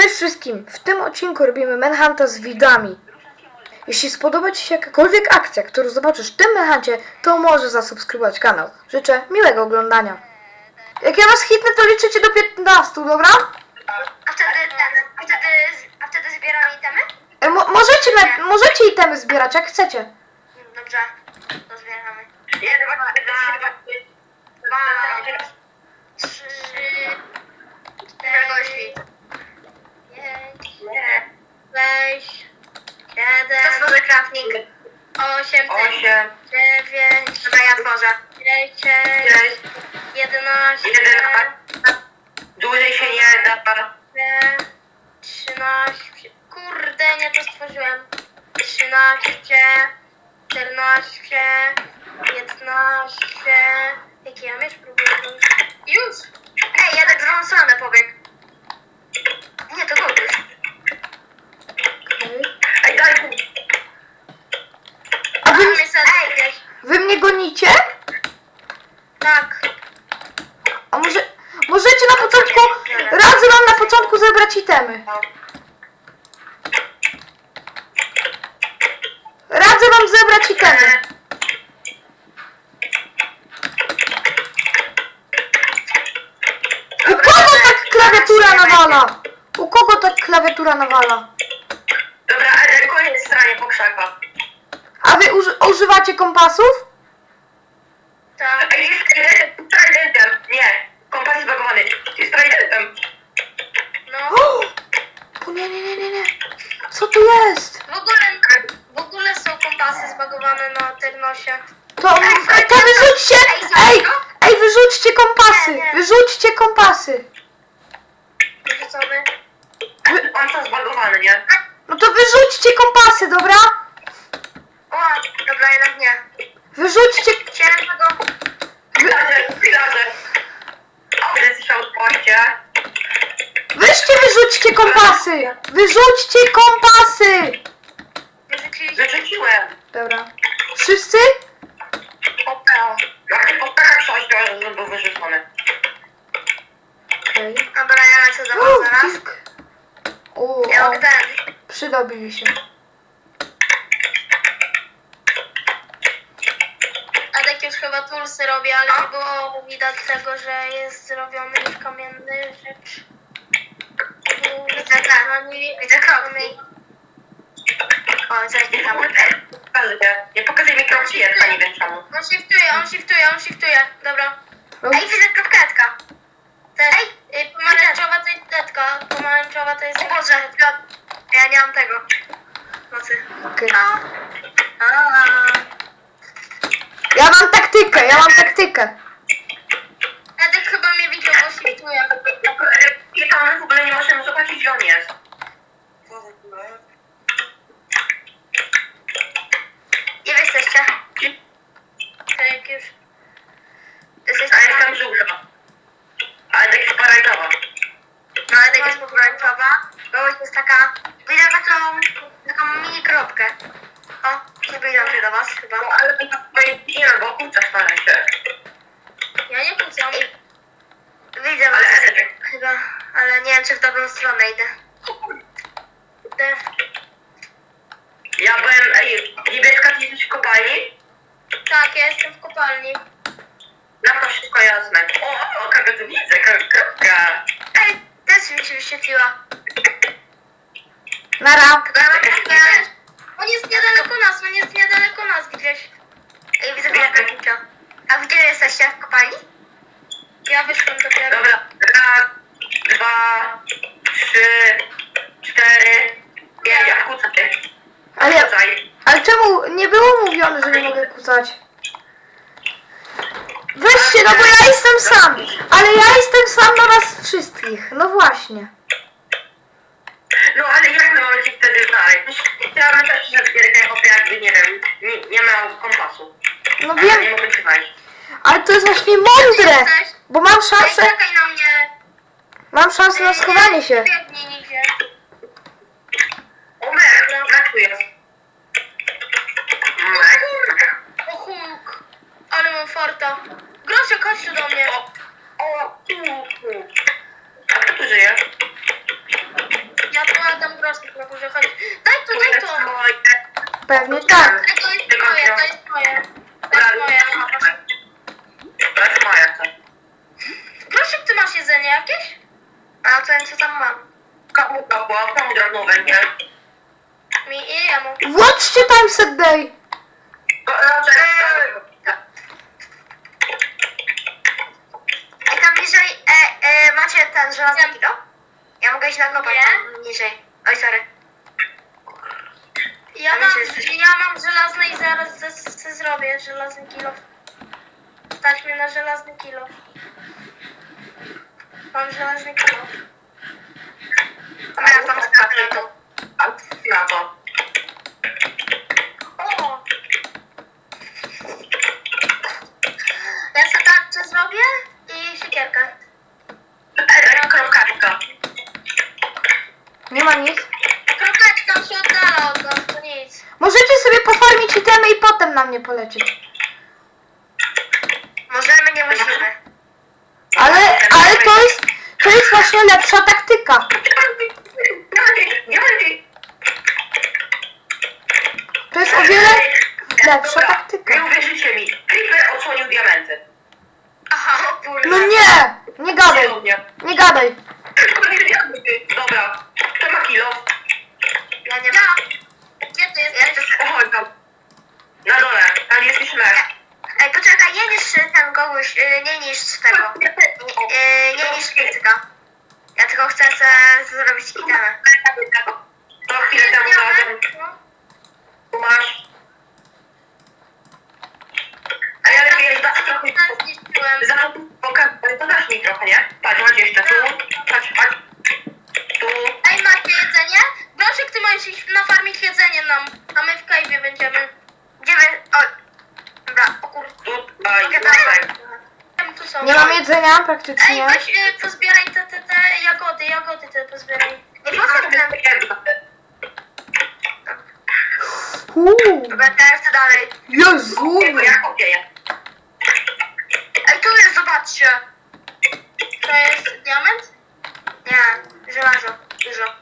Cześć wszystkim! W tym odcinku robimy Manhunta z widami. Jeśli spodoba Ci się jakakolwiek akcja, którą zobaczysz w tym Manhuncie, to może zasubskrybować kanał. Życzę miłego oglądania. Jak ja Was hitnę, to liczycie do 15, dobra? A wtedy ten, a wtedy, a wtedy zbieramy itemy? E, mo możecie, na możecie itemy zbierać, jak chcecie. Dobrze, to zbieramy. Jeden, dwa, dwa, dwa, Trzy, cztery, Nie. sześć, To siedem, jest crafting. osiem, Osiem. dziewięć, Dobra, ja tworzę. dziesięć, Sześć. jedenaście, Jeden. Dłużej się nie da. trzynaście, kurde, nie to stworzyłem. Trzynaście, czternaście, piętnaście, jaki ja miecz próbuję? Już! Ej, ja tak stronę pobiegł. Nie, to Goldus. Okej. Ej, daj mi. A wy, Mamy sobie gdzieś. Wy mnie gonicie? Tak. A może... Możecie na początku... Radzę Wam na początku zebrać itemy. Radzę Wam zebrać itemy. U kogo tak klawiatura nawala? U kogo tak klawiatura nawala? Dobra, ale koniec stranie po krzakach. A wy uży używacie kompasów? Tak. Ej, jest tridentem. Nie, kompas jest bagowany. Jest tridentem. No. O! O nie, nie, nie, nie, nie. Co tu jest? W ogóle, w ogóle są kompasy zbagowane na Ternosie. To, to wyrzućcie! Ej! Ej, wyrzućcie kompasy! Wyrzućcie kompasy! Wyrzucony. On to zbagowany, nie? No to wyrzućcie kompasy, dobra? O, dobra, jednak nie. Wyrzućcie... Chciałem tego. Pilarze, pilarze. O, jest się odpoście. Weźcie, wyrzućcie kompasy! Wyrzućcie kompasy! Wyrzuciłem. Dobra. Wszyscy? Opera. Jak opera coś to był wyrzucony. Okej. Dobra, ja lecę za O, mną zaraz. O, Ja mogę ten. przydałby mi się. Już chyba tulsy robi, ale nie było widać tego, że jest zrobiony już kamienny rzecz. Był wykonany- kroki. O, nie tam. Nie pokazuj mi kroki, ja nie wiem czemu. On shiftuje, on shiftuje, on shiftuje. Dobra. Ej, widzę kropketka. Ten, y, pomarańczowa to jest tetka, pomarańczowa to jest... O Boże, ja, ja nie mam tego. Nocy. Okej. A. A. Ja mam taktykę, ja mam taktykę. Adek chyba mnie widział, bo shiftuje. I tam w ogóle nie możemy zobaczyć, gdzie on jest. Gdzie wy jesteście? Tak już. Jesteście A jestem żółta. Ale tak jest pomarańczowa. No, ale tak jest pomarańczowa. Bo jest taka... Widzę taką... Taką mini kropkę. O, zbliżam się do was chyba. No, ale to twoje chwilę, bo kurczę staraj się. Ja nie kłócam. Widzę was Ale- chyba, ale nie wiem, czy w dobrą stronę idę. Te- Ja byłem, ej, niebieska ty jesteś w kopalni? Tak, ja jestem w kopalni. Na to wszystko jasne. O, o, kogo tu widzę, ko- kropka. Ej, też mi się wyświetliła. Nara. Tylko ja mam takie... On jest niedaleko nas, on jest niedaleko nas gdzieś. Ej, widzę biegacza. A gdzie jesteście? W kopalni? Ja wyszłam dopiero. Dobra, raz, dwa, trzy, cztery, pięć, ja kucam cię. Ale ja- Kucaj. Ale czemu nie było mówione, że nie mogę kłócać? Weźcie, no bo ja jestem sam. Ale ja jestem sam na was wszystkich. No właśnie. No ale jak my mamy cię wtedy znaleźć? Chciałabym też, że gierkę hopie jakby, nie wiem, nie, nie miał kompasu. No Ale nie wiem, mogę cię znaleźć. ale to jest właśnie mądre. Bo mam Ej, szansę, czekaj na mnie. mam szansę na schowanie się. Biegnij nigdzie. O, mer, mer tu jest. Mer. O Hulk. Ale mam farta. Groszek, chodź tu do mnie. O, o, tu, tu. A kto tu żyje? Ja tu Adam Grosnik na górze chodzi. Daj to, Tu daj to. Pewnie tak. To jest moje, to jest moje. To jest moje. To jest moje. to. Proszę, ty masz jedzenie jakieś? A co, co tam mam? Komu kopło, komu drobną węgiel. Mi i jemu. Włączcie time set day. Ej, tam niżej, e, e, macie ten żelazny Nie. kilo? Ja mogę iść na kopać Nie. tam niżej. Oj, sorry. Ja Ale mam, się jesteś- ja mam żelazne i zaraz ze, ze zrobię żelazny kilo. Stać mnie na żelazny kilo. Mam żelazny kilo. A ja tam skaczę to. A na to. O! Ja sobie tarczę zrobię i siekierkę. Nie ma nic. Kropeczka się oddala od nas, to nic. Możecie sobie pofarmić itemy i potem na mnie polecieć. Możemy, nie musimy. Ale, ale to jest, to jest właśnie lepsza taktyka. Nie będzie, nie będzie. To jest o wiele lepsza taktyka. Nie uwierzycie mi. Creeper odsłonił diamenty. Aha, o kurde. No nie! Nie gadaj, nie gadaj. Kolejny diamenty. Dobra. Kto ma kilo? Ja nie Ja! mam. Gdzie ty Ja jesteś? też... O, chodź tam. Na dole. Tam jesteś mech. Ej, poczekaj, nie niszcz kogoś, y, nie niszcz tego. Nie, y, nie niszcz piecyka. Ja tylko chcę zrobić itemy. To chwilę temu razem. Masz. A ja lepiej jest. Za pokaż, to dasz mi trochę, nie? Patrz, masz jeszcze tu. Patrz, patrz. Tu. Ej, macie jedzenie? Groszek, ty możesz iść nafarmić jedzenie nam, a my w kajwie będziemy. Gdzie wy... O, Nie mam jedzenia Ej, praktycznie. weź y, pozbieraj te, te, te jagody, jagody te pozbieraj. Nie ten. Uuu, Dobra, teraz chcę dalej. Jezu! Ej, tu jest, zobaczcie. To jest diament? Nie, żelazo, dużo.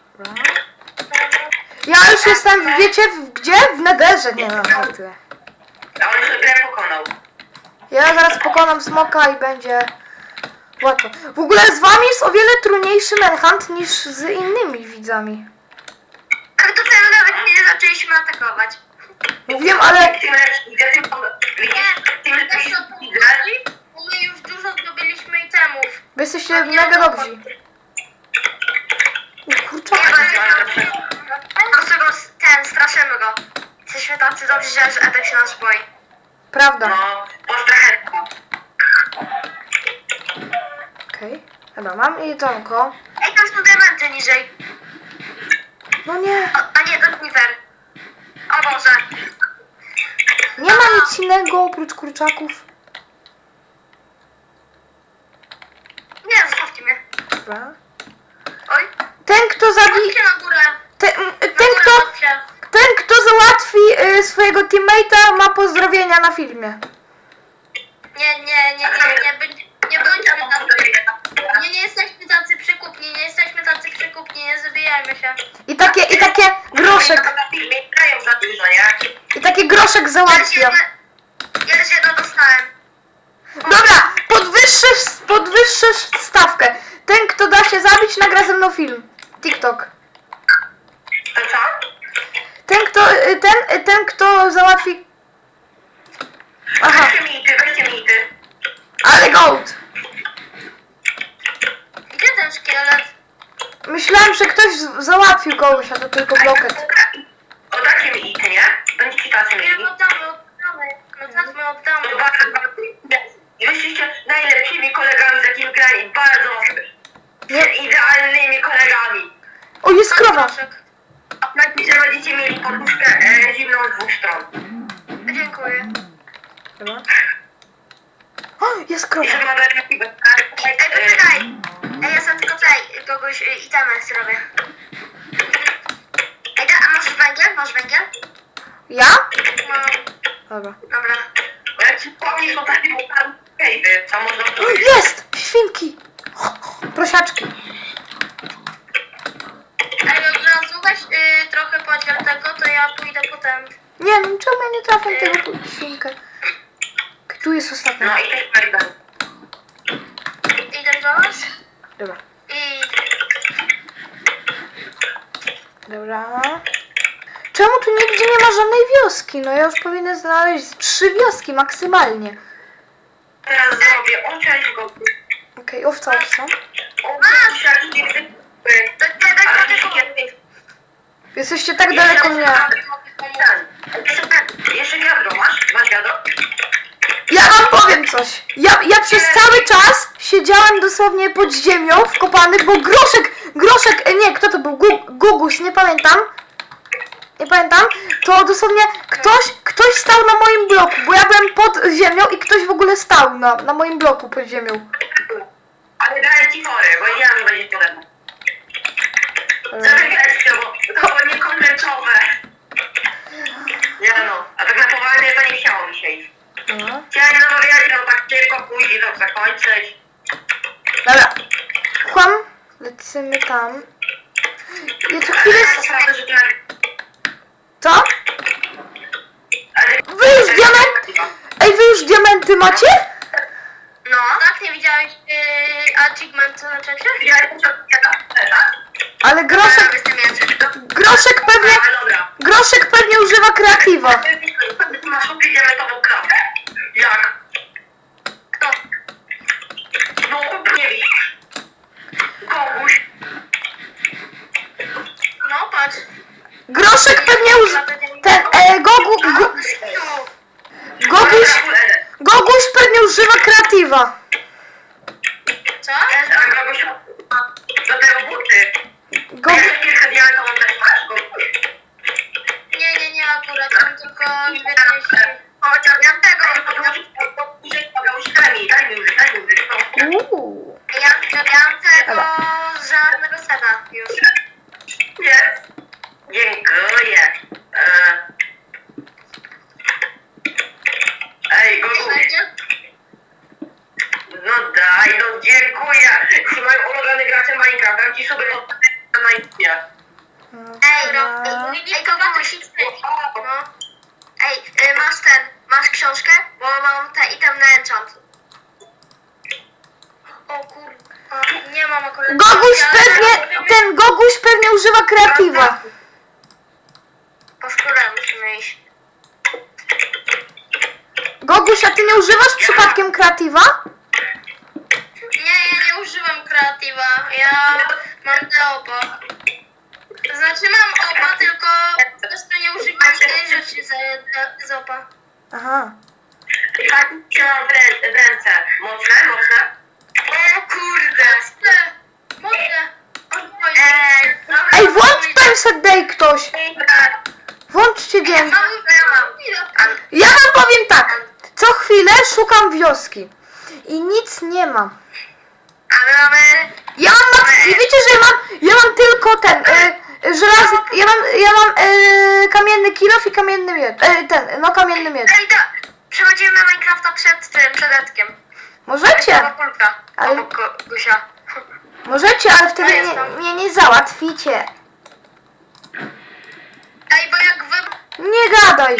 Ja już jestem, wiecie, w, gdzie? W nederze. Nie no, żartuję. A on już grę pokonał. Ja zaraz pokonam smoka i będzie łatwo. W ogóle z wami jest o wiele trudniejszy manhunt niż z innymi widzami. Tego nawet nie zaczęliśmy atakować. Wiem, ale Tym lepszy, widzę, tym widzisz, tym Też lepszy to widzę. chodzi, bo my już dużo zdobyliśmy itemów. wy jesteście mega dobrzy. Kurczaki. bo po prostu go, s- ten, straszymy go. Jesteśmy tacy dobrzy, że że Edek się nas boi. Prawda. No, postrachetko. Okej. Dobra, mam jedzonko. Ej, tam są diamenty niżej. No nie. O, a nie, to Knifer. O Boże. Nie ma nic innego oprócz kurczaków. Nie, zostawcie mnie. Dobra. Oj. Ten, kto zabi... Chodźcie na górę. Ten, ten, kto. Ten, kto załatwi y, swojego teammate'a, ma pozdrowienia na filmie. Nie, nie, nie, nie, nie, bądź- nie bądźmy tacy. Nie, nie jesteśmy tacy przykupni, nie jesteśmy tacy przykupni, nie zabijajmy się. I takie, i takie groszek, Na filmie grają za dużo, nie? i takie groszek załatwia. ja już jedno dostałem. Dobra, podwyższysz, podwyższysz stawkę. Ten, kto da się zabić, nagra ze mną film. TikTok. To co? Ten, kto, ten, ten, kto załatwi... Aha, Weźcie mi ity, weźcie mi ity. ale gold. Gdzie ten szkielet? Myślałem, że ktoś z- załatwił kogoś, a to tylko bloket. Oddajcie mi ity, nie? Będziecie tacy Nie, mieli. oddamy, oddamy. No tak, my oddamy. Bardzo, bardzo... Jesteście najlepszymi kolegami, z jakimi grali. Bardzo Nie. idealnymi kolegami. O, jest krowa. Groszek. Że będziecie mieli poduszkę e, zimną z dwóch stron. Dziękuję. Dobra. O, jest krowa. Ej, poczekaj. Ej, ja sam tylko tutaj kogoś y, itemy zrobię. Ej, da, a masz węgiel? Masz węgiel? Ja? Mam. Dobra. Dobra. Bo jak ci pomnisz o takim kejwy, co można? Jest! Świnki! Prosiaczki. Ej, podziel tego, to ja pójdę potem. Nie, no czemu ja nie trafię tego tu świnkę? Tu jest ostatnia. No i też pamiętam. Idę do was Dobra. i... Dobra. Czemu tu nigdzie nie ma żadnej wioski? No ja już powinienem znaleźć trzy wioski maksymalnie. Teraz zrobię. O, cześć, go. Okej, owca, owca. O, masz To nie tak Ale tylko. jeszcze Jesteście tak daleko mnie. Jeszcze, wiadro masz? Masz wiadro? Ja wam powiem coś. Ja, ja przez cały czas siedziałem dosłownie pod ziemią wkopany, bo groszek, groszek, e, nie, kto to był? Gu, Guguś, nie pamiętam. Nie pamiętam. To dosłownie ktoś, ktoś stał na moim bloku, bo ja byłem pod ziemią i ktoś w ogóle stał na, na moim bloku pod ziemią. Ale daję ci fory, bo nie wiem, że będzie pode bo to było niekończowe. Nie no, a tak na poważnie to nie chciało mi się iść. no. Chciałem namawiać, no tak tylko później to zakończyć. Dobra. Chłam, lecimy tam. Ja co chwilę... Ale to prawda, że to na... Co? Ale... Wy już diament... Ej, wy już diamenty macie? No. Tak, nie widziałeś yy, achievement co na czacie? Ja muszę... Ale groszek, Jestem między. groszek pewnie... Ale dobra. Groszek pewnie używa kreatywa. Ty masz kupić diamentową krawę. Jak? Kto? No, nie widzisz. Koguś. No, patrz. Groszek pewnie używa... Ten, e, Gogu... Gu, Goguś... Goguś pewnie używa kreatywa. Co? A kogoś... Do tego buty. Gogu... Ja kilka diamentową też masz, Koguś. Nie, nie, nie akurat, mam tylko 19. Chociaż ja tego... Daj mi, daj mi daj mi. Uuu. Ja, mam tego z żadnego seta już. Nie. Dziękuję. E... Ej. Będzie? No daj, no dziękuję. Jesteś moim ulubionym graczem Minecraft. Dam ci sobie Dobra. ej. No. Ej, y, masz ten, masz książkę? Bo mam te item na enchant. O kurwa, nie mam akurat. Goguś pewnie... Ten Goguś pewnie używa kreatywa. Po skórę musimy iść. Goguś, a ty nie używasz przypadkiem kreatywa? Nie, ja nie używam kreatywa. Ja mam te oba. Znaczy mam oba, tylko po prostu nie używam tej rzeczy z, z oba. Aha. Tak cię mam w, rę- w ręce. Mocne, mocne. O kurde. Mocne, Ej, dobra. Ej, włącz Timeset Day ktoś. Włączcie dzień. No, ja mam. Ja wam powiem tak. Co chwilę szukam wioski. I nic nie ma. A my mamy... Ja mam. I wiecie, że ja mam... Ja mam tylko ten... Y, żelazny... Ja mam... Ja mam y, kamienny kilof i kamienny miecz. Y, ten, no kamienny miecz. Ej, da, przechodzimy na Minecrafta przed tym, przed Edkiem. Możecie. kulka. Ale- Obok Go- Gusia. Możecie, ale wtedy nie, mnie nie załatwicie. Ej, bo jak wy... Nie gadaj.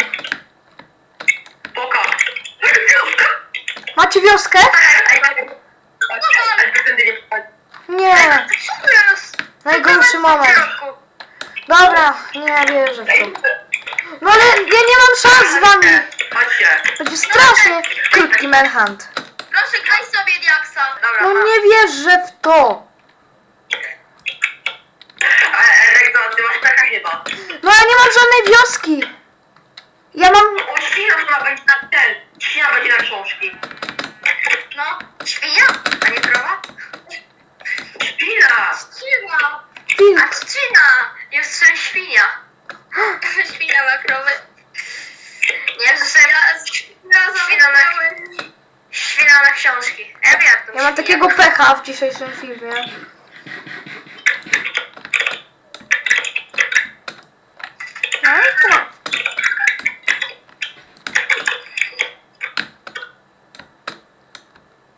Poka. Macie wioskę? Ej, ale to tędy nie. Co to jest? Najgorszy moment. Dobra, nie wierzę w to. No ale ja nie mam szans z wami. Chodźcie. Będzie strasznie krótki manhunt. Proszę, graj sobie diaksa. Dobra, No mam. nie wierzę w to. Ale Edek, no, ty masz taka chyba. No ja nie mam żadnej wioski. Ja mam... O, świna chyba będzie na ten. Świna będzie na książki. No, Świnia? A nie krowa? Świna! świnia. Film. A trzcina! Jest trzem świnia. Świnia ma krowy. Nie, że sobie Ja Świna na, świna na książki. Ja wiem, jak to Ja mam świnia. takiego pecha w dzisiejszym filmie. No i to.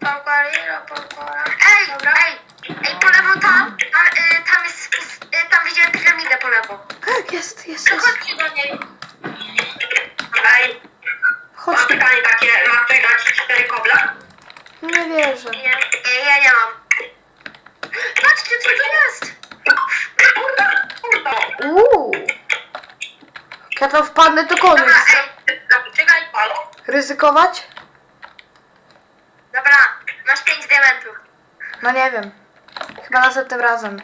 Pałkarira, pałkara. Ej, ej, ej, jest. Jest, jest, chodźcie do niej. Ej, Chodź mam tu. pytanie takie, ma ktoś dać cztery kobla? Nie wierzę. Nie. Nie, ja nie mam. Patrzcie, co to jest. Kurde, kurde. Uuu. Jak ja tam wpadnę, to koniec. Czekaj. Halo? Ryzykować? dobra, masz pięć diamentów. No nie wiem. Chyba następnym razem.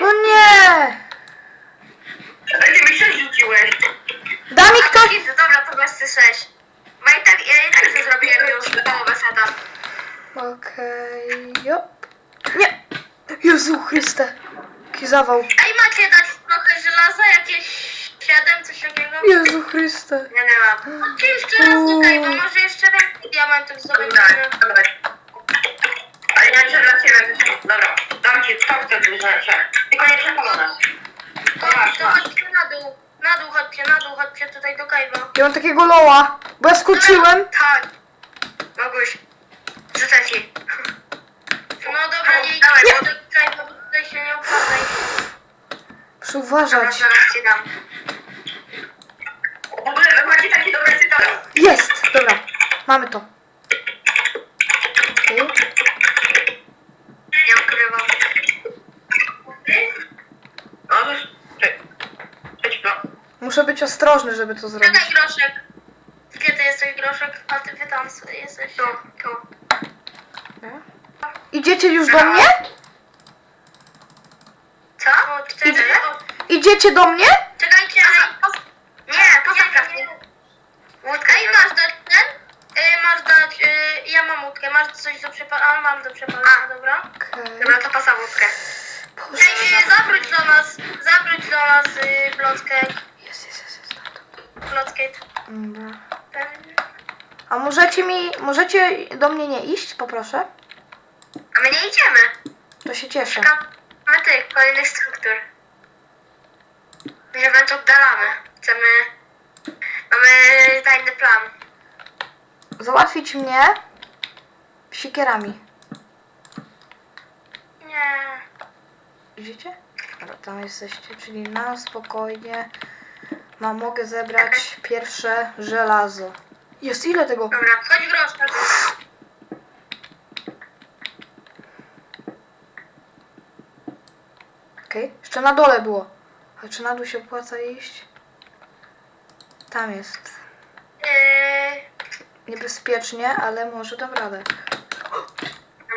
No nie! Ej, ty mi sześć rzuciłeś. Da mi A ktoś... Dobra, to ty sześć. Bo i tak, ja i tak sobie zrobiłem już połowę seta. Okej, jop. Nie! Jezu Chryste. Jaki zawał. Ej, macie dać trochę żelaza? Jakieś 7, coś takiego? Jezu Chryste. Ja nie mam. Chodźcie jeszcze raz tutaj, bo może jeszcze więcej diamentów Dobra, zdobędziemy. dobra. Ale ja cię dla ciebie. Dobra, dam ci co chcesz rzeczy. Tylko nie przepalone. To To chodźcie na dół. Na dół chodźcie, na dół chodźcie tutaj do Kajwa. Ja mam takiego loła, bo ja skoczyłem. Tak. Moguś, rzucę ci. No dobra, nie Dawaj, idźcie bo- do Kajwa, bo tutaj się nie opłacaj. Muszę Dobra, uważać. zaraz ci dam. W ogóle wy macie taki dobry cytat. Jest! Dobra, mamy to. Okej. Nie ukrywam. No to jest... Cześć. Cześć, no. Muszę być ostrożny, żeby to zrobić. Czekaj, Groszek. Gdzie ty jesteś, Groszek? A ty wy tam jesteś. Tu, tu. Idziecie już do mnie? Co? O, cztery, Idziecie do mnie? czekajcie, ej, Nie, to nie, zapraw nie, mnie. nie. Łódkę Ej, masz dać ten? Y, masz dać, y, ja mam łódkę, masz coś do przepalenia? A, mam do przepalenia, dobra. Okej. Dobra, to pasa łódkę. Boże. Ej, y, zawróć do nas, zawróć do nas, y, Blockę, Jest, jest, jest, jest. tato. Blockę. Dobra. A możecie mi, możecie do mnie nie iść, poproszę? A my nie idziemy. To się cieszę. Szukamy tych kolejnych struktur. My się wręcz oddalamy. Chcemy... Mamy tajny plan. Załatwić mnie sikierami. Nie. Widzicie? Dobra, tam jesteście, czyli na spokojnie. Mam, mogę zebrać pierwsze żelazo. Jest ile tego? Dobra. Chodź Groszek. Okej, jeszcze na dole było. A czy na dół się opłaca iść? Tam jest. Yy, Niebezpiecznie, ale może dam radę.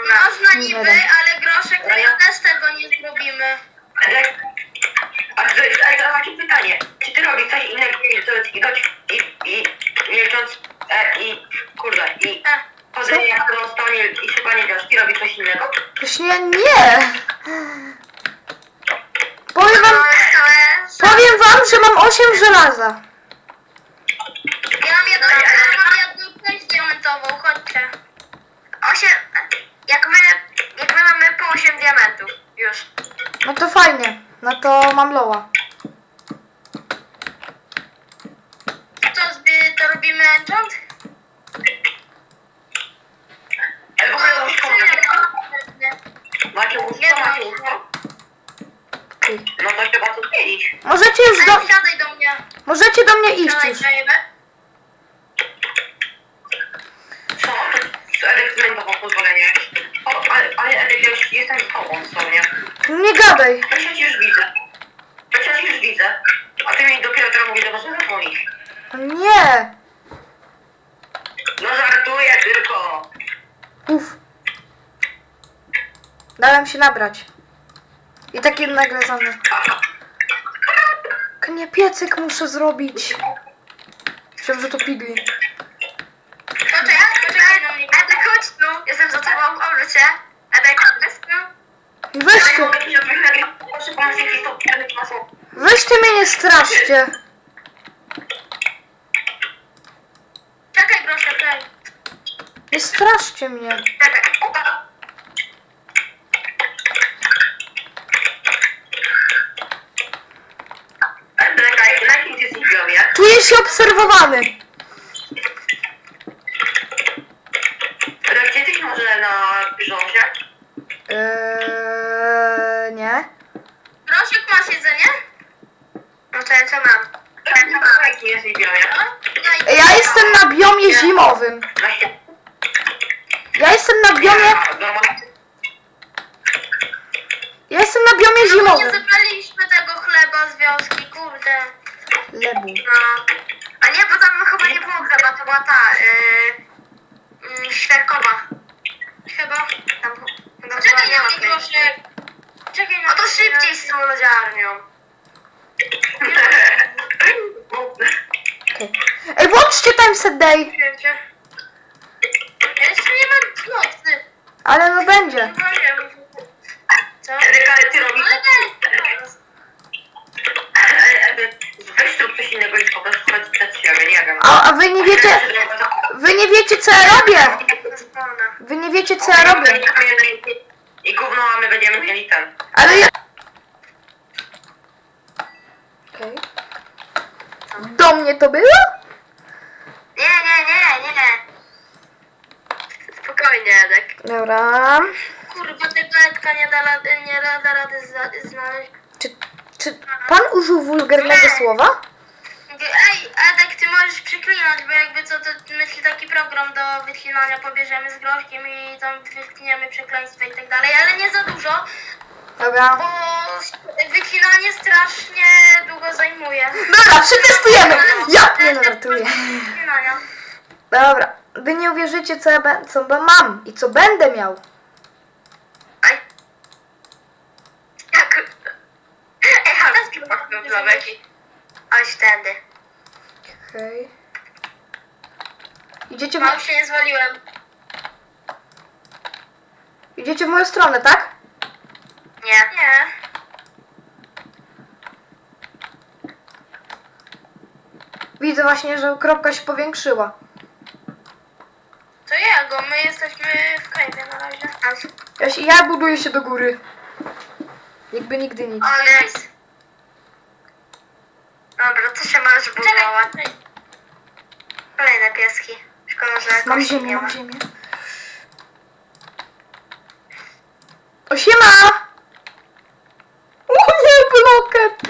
Można Nie niby, ale Groszek, to ja też tego nie zrobimy. Ej, A to jest ale to takie pytanie. Czy ty robisz coś innego niż to i i i nie licząc e, i kurde i E, chodzenie jak to stanie i szukanie wioski robi coś innego? Właśnie nie! Powiem wam, powiem wam, że mam 8 żelaza. ja mam jedną, ja mam jedną część diamentową, chodźcie. Osiem... Jak my... Jak my mamy po 8 diamentów. Już. No to fajnie. No to mam loła. Co, zby, to robimy enchant? Ej, w ogóle łóżko Nie, macie łóżko, Nie, macie nie. łóżko? No to trzeba to zmienić. Możecie już do, Ej, siadaj do mnie. możecie do mnie iść Siadaj, już. dajemy. Co? To eksperymentował pozwolenie. O, ale, ale już jestem z tobą w sumie. Nie gadaj. Ja cię już widzę. Ja cię już widzę. A ty mi dopiero teraz mówisz, że można zadzwonić. Nie. No żartuję tylko. Uf. Dałem się nabrać. I takie nagle za mną. Nie piecyk muszę zrobić. Myślałem, że to pigli. Poczekaj, poczekaj na mnie. Edek, chodź tu. Jestem za tobą, obróć się. Edek, na to Edek ma słowo. weźcie mnie nie straszcie. Czekaj, proszę, czekaj. Nie straszcie mnie. Czekaj. Opa. Edek, a na jakim ty jesteś biomie? Czuję się obserwowany. Jesteś może na bieżącie? Eee, nie. Groszek, masz jedzenie? to ja co mam? Jak nie jest i biorę. Ja jestem na biomie zimowym. Ja jestem na biomie... Ja jestem na biomie Nie zimowym. zebraliśmy tego chleba z wioski, kurde. Lebu. No. A nie, bo tam chyba nie było chleba, to była ta, yy, yy, świerkowa. Chyba. Tam chyba była Czekaj nie na ma mnie tej. proszę. Czekaj na No to mnie. szybciej z tą lodziarnią. Ej, włączcie time set day. Wiecie. Jeszcze nie ma nocy. Ale no będzie. No wiem. Co? Edyka, ale ty robisz... Ale Weź tu coś innego niż po prostu ciebie, nie wiem. A, a wy nie wiecie... Wy nie wiecie co ja robię. Wy nie wiecie co ja robię. I gówno, a my będziemy mieli ten. Ale ja... Okej. Do mnie to było? Nie, nie, nie, nie. Spokojnie, Edek. Dobra. Kurwa, tego Edka nie da, rady- nie da rady zna- znaleźć. Czy, czy pan użył wulgarnego słowa? Ej, Edek, ty możesz przyklinać, bo jakby co, to my ci taki program do wycinania pobierzemy z groszkiem i tam wytniemy przekleństwa i tak dalej, ale nie za dużo, Dobra. bo wycinanie strasznie długo zajmuje. Dobra, przetestujemy. Ja nie żartuję. Wycinania. Dobra. Wy nie uwierzycie co ja be, co mam i co będę miał. Aj. Jak... Ej, ale Wyglądek. Chodź tędy. Okej. Idziecie, w, się nie zwaliłem. idziecie w moją stronę, tak? Nie. Nie. Widzę właśnie, że kropka się powiększyła. To jego, my jesteśmy w kajwie na razie. Ja, się, ja buduję się do góry. Jakby nigdy nic. Ale... Dobra, to się możesz budować. Czekaj, Kolejne pieski. Szkoda, że Mam kości ziemię, mam ma. ziemię. O siema! O nie, bloket!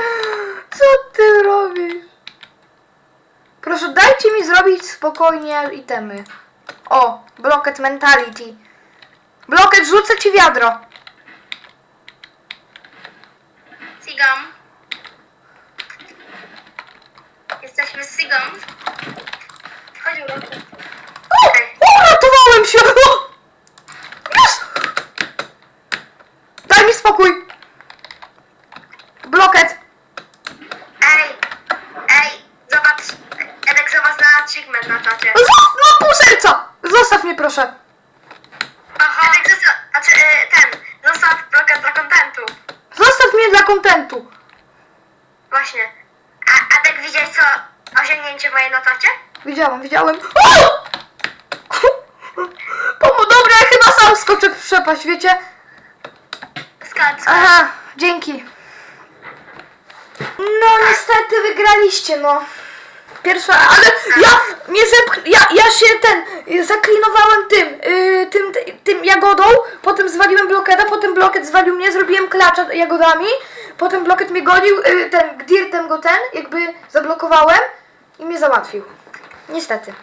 Co ty robisz? Proszę, dajcie mi zrobić spokojnie itemy. O, bloket mentality. Bloket, rzucę ci wiadro. Sigam. Jesteśmy z Sigam. Chodź, Uro. O, uratowałem się! O! Jest! Daj mi spokój. Bloket. Ej! Ej! Zobacz! Edek, zobacz na achievement na czacie. Zo- no pół serca! Zostaw mnie proszę. Aha! Zostaw... Znaczy, y, ten. Zostaw blokę dla kontentu. Zostaw mnie dla kontentu. Właśnie. A Edek, widziałeś co osiągnięcie moje na czacie? Widziałem, widziałem. O! Pomo, dobra, ja chyba sam skoczę w przepaść, wiecie? Skacz. Aha, dzięki. No niestety wygraliście, no. Pierwsza, ale ja nie ja, ja się ten, zaklinowałem tym, y, tym, tym, jagodą, potem zwaliłem blokeda, potem bloket zwalił mnie, zrobiłem klacza jagodami, potem bloket mnie gonił, y, ten, dirtem go ten, jakby zablokowałem i mnie załatwił. Niestety.